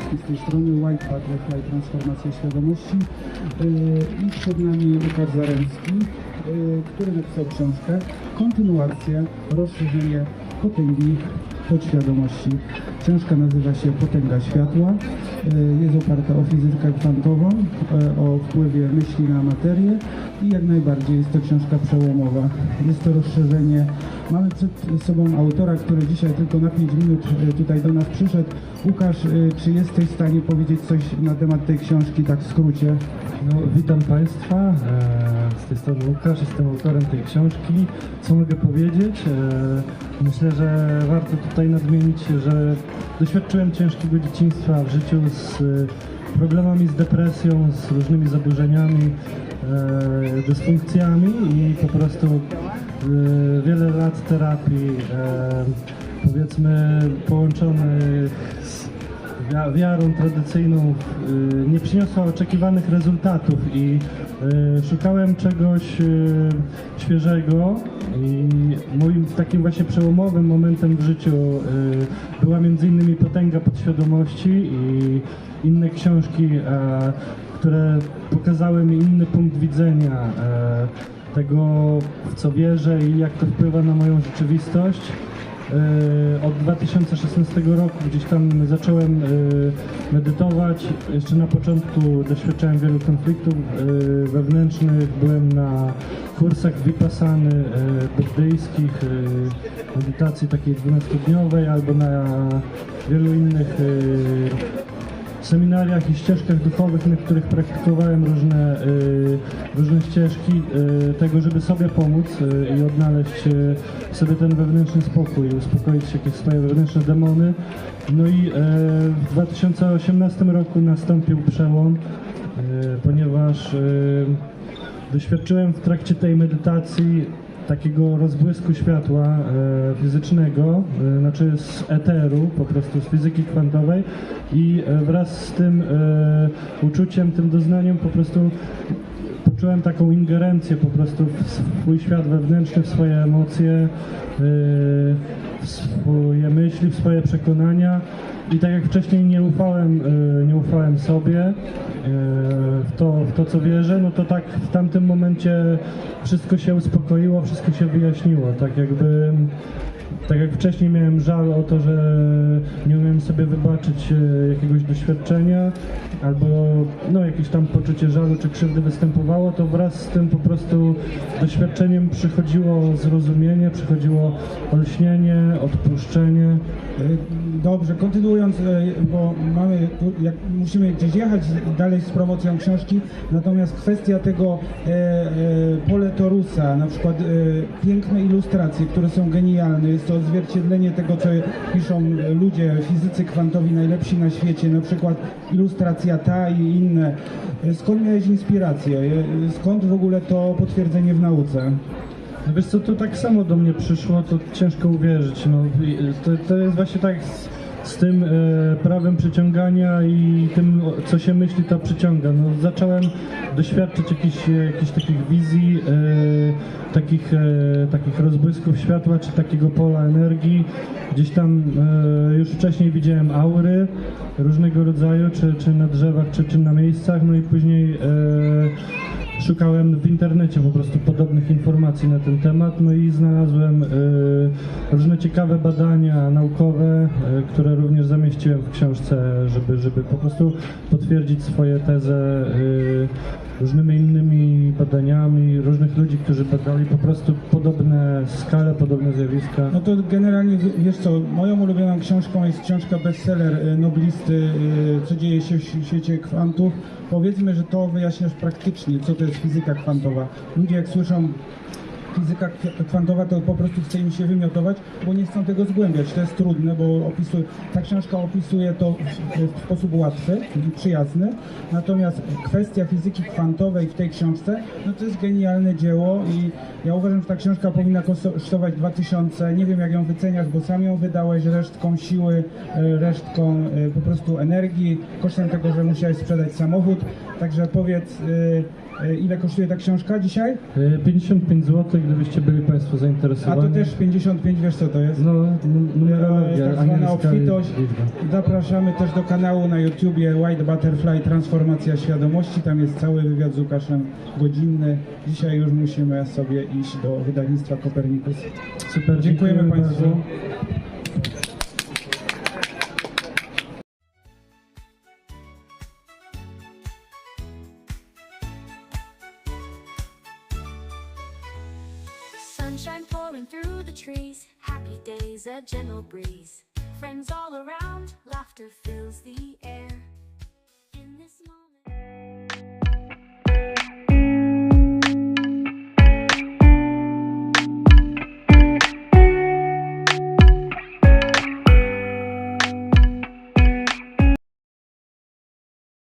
Z tej strony, White Butterfly, Transformacja Świadomości yy, i przed nami Łukasz Zaremski, yy, który napisał książkę Kontynuacja, rozszerzenie potęgi podświadomości. Książka nazywa się Potęga Światła. Yy, Jest oparta o fizykę kwantową, o wpływie myśli na materię i jak najbardziej jest to książka przełomowa. Jest to rozszerzenie. Mamy przed sobą autora, który dzisiaj tylko na 5 minut yy, tutaj do nas przyszedł. Łukasz, yy, czy jesteś w stanie powiedzieć coś na temat tej książki, tak w skrócie? No, witam Państwa, e, z tej strony Łukasz, jestem autorem tej książki. Co mogę powiedzieć? E, myślę, że warto tutaj nadmienić, że doświadczyłem ciężkiego dzieciństwa w życiu z e, problemami z depresją, z różnymi zaburzeniami, e, dysfunkcjami i po prostu e, wiele lat terapii, e, powiedzmy połączonych z Wia- wiarą tradycyjną y, nie przyniosła oczekiwanych rezultatów i y, szukałem czegoś y, świeżego i moim takim właśnie przełomowym momentem w życiu y, była między innymi Potęga Podświadomości i inne książki, które pokazały mi inny punkt widzenia tego, w co wierzę i jak to wpływa na moją rzeczywistość. E, Od 2016 roku gdzieś tam zacząłem e, medytować. Jeszcze na początku doświadczałem wielu konfliktów e, wewnętrznych. Byłem na kursach vipassany buddyjskich, medytacji takiej 12-dniowej albo na wielu innych seminariach i ścieżkach duchowych, na których praktykowałem różne, y, różne ścieżki y, tego, żeby sobie pomóc y, i odnaleźć sobie ten wewnętrzny spokój, uspokoić jakieś swoje wewnętrzne demony. No i w 2018 roku nastąpił przełom, ponieważ doświadczyłem w trakcie tej medytacji takiego rozbłysku światła e, fizycznego, e, znaczy z eteru, po prostu z fizyki kwantowej i e, wraz z tym e, uczuciem, tym doznaniem po prostu poczułem taką ingerencję po prostu w swój świat wewnętrzny, w swoje emocje, e, w swoje myśli, w swoje przekonania. I tak jak wcześniej nie ufałem, e, nie ufałem sobie, e, w to, w to co wierzę, no to tak w tamtym momencie wszystko się uspokoiło, wszystko się wyjaśniło. Tak jakby, tak jak wcześniej miałem żal o to, że nie umiem sobie wybaczyć e, jakiegoś doświadczenia, albo no, jakieś tam poczucie żalu czy krzywdy występowało, to wraz z tym po prostu doświadczeniem przychodziło zrozumienie, przychodziło olśnienie, odpuszczenie. E, Dobrze, kontynuując, e, bo mamy, jak musimy gdzieś jechać dalej z promocją książki, natomiast kwestia tego e, e, pole Torusa, na przykład e, piękne ilustracje, które są genialne, jest to odzwierciedlenie tego, co piszą ludzie, fizycy kwantowi najlepsi na świecie, na przykład ilustracja ta i inne. Skąd miałeś inspirację? Skąd w ogóle to potwierdzenie w nauce? No wiesz co, to tak samo do mnie przyszło, to ciężko uwierzyć. No, to, to jest właśnie tak z tym e, prawem przyciągania i tym, co się myśli, to przyciąga. No, zacząłem doświadczyć jakichś, jakichś takich wizji, e, takich, e, takich rozbłysków światła, czy takiego pola energii. Gdzieś tam e, już wcześniej widziałem aury różnego rodzaju, czy, czy na drzewach, czy, czy na miejscach, no i później e, szukałem w internecie po prostu podobnych informacji na ten temat, no i znalazłem e, różne ciekawe badania naukowe, e, które również zamieściłem w książce, żeby, żeby po prostu potwierdzić swoje tezę e, różnymi innymi badaniami, różnych ludzi, którzy badali po prostu podobne skale, podobne zjawiska. No to generalnie, wiesz co, moją ulubioną książką jest książka bestseller noblisty, co dzieje się w świecie kwantów. Powiedzmy, że to wyjaśniasz praktycznie, co to jest fizyka kwantowa. Ludzie jak słyszą fizyka kwantowa, to po prostu chce im się wymiotować, bo nie chcą tego zgłębiać. To jest trudne, bo opisuje, ta książka opisuje to w, sposób łatwy przyjazny. Natomiast kwestia fizyki kwantowej w tej książce, no to jest genialne dzieło i ja uważam, że ta książka powinna kosztować 2000. Nie wiem, jak ją wyceniasz, bo sam ją wydałeś resztką siły, e, resztką e, po prostu energii, kosztem tego, że musiałeś sprzedać samochód. Także powiedz, e, ile kosztuje ta książka dzisiaj? E, 55 zł gdybyście byli Państwo A zainteresowani. to też 55, wiesz co to jest? No, num- To numerologia, jest tak zwana obfitość. liczba. Zapraszamy też do kanału na YouTubie White Butterfly Transformacja Świadomości. Tam jest cały wywiad z Łukaszem godzinny. Dzisiaj już musimy sobie iść do wydawnictwa Kopernikus. Super, Dziękujemy Państwu. bardzo. Sunshine pouring through the trees, happy days, a gentle breeze. Friends all around, laughter fills the air.